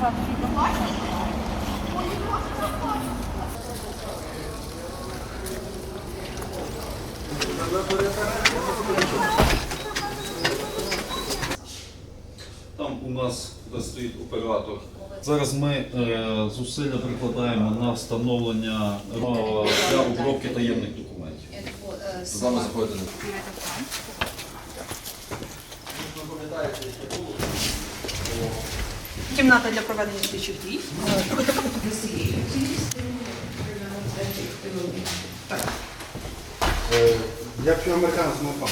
Там у нас де стоїть оператор. Зараз ми е, зусилля прикладаємо на встановлення е, для обробки таємних документів. З вами заходити не Кімната для проведення слідчих дій. Якщо американець, ну там.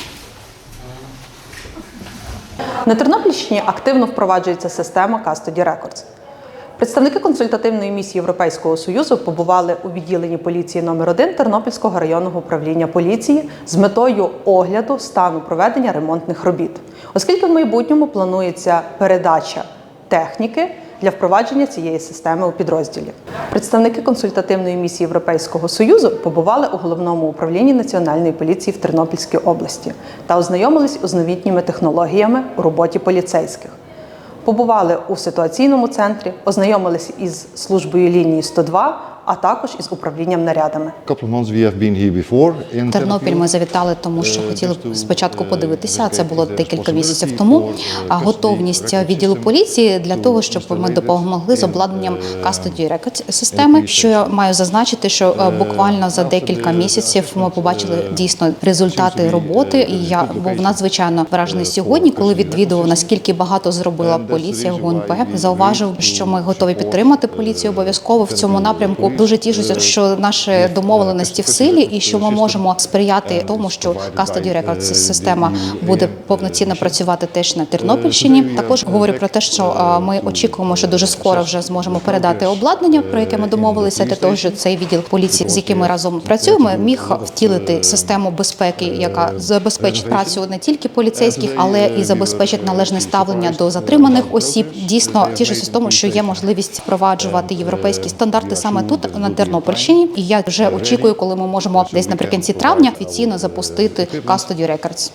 На Тернопільщині активно впроваджується система Custody Records. Представники консультативної місії Європейського союзу побували у відділенні поліції номер 1 Тернопільського районного управління поліції з метою огляду стану проведення ремонтних робіт, оскільки в майбутньому планується передача техніки для впровадження цієї системи у підрозділі. Представники консультативної місії Європейського союзу побували у головному управлінні національної поліції в Тернопільській області та ознайомились з новітніми технологіями у роботі поліцейських. Побували у ситуаційному центрі, ознайомились із службою лінії 102, а також із управлінням нарядами. Тернопіль ми завітали, тому що хотіли б спочатку подивитися. Це було декілька місяців тому. А готовність відділу поліції для того, щоб ми допомогли з обладнанням Custody Record системи. Що я маю зазначити, що е, буквально за декілька місяців ми побачили дійсно результати роботи. І я був надзвичайно вражений сьогодні, коли відвідував наскільки багато зробила поліція в ГУНП. Зауважив, що ми готові підтримати поліцію обов'язково в цьому напрямку. Дуже тішуся, що наші домовленості в силі, і що ми можемо сприяти тому, що Custody Records система буде повноцінно працювати теж на Тернопільщині. Також говорю про те, що ми очікуємо, що дуже скоро вже зможемо передати обладнання, про яке ми домовилися, для того, щоб цей відділ поліції, з яким ми разом працюємо, міг втілити систему безпеки, яка забезпечить працю не тільки поліцейських, але і забезпечить належне ставлення до затриманих осіб. Дійсно тішуся з тому, що є можливість впроваджувати європейські стандарти саме тут на Тернопільщині. І я вже очікую, коли ми можемо десь наприкінці травня офіційно запустити Custody Records.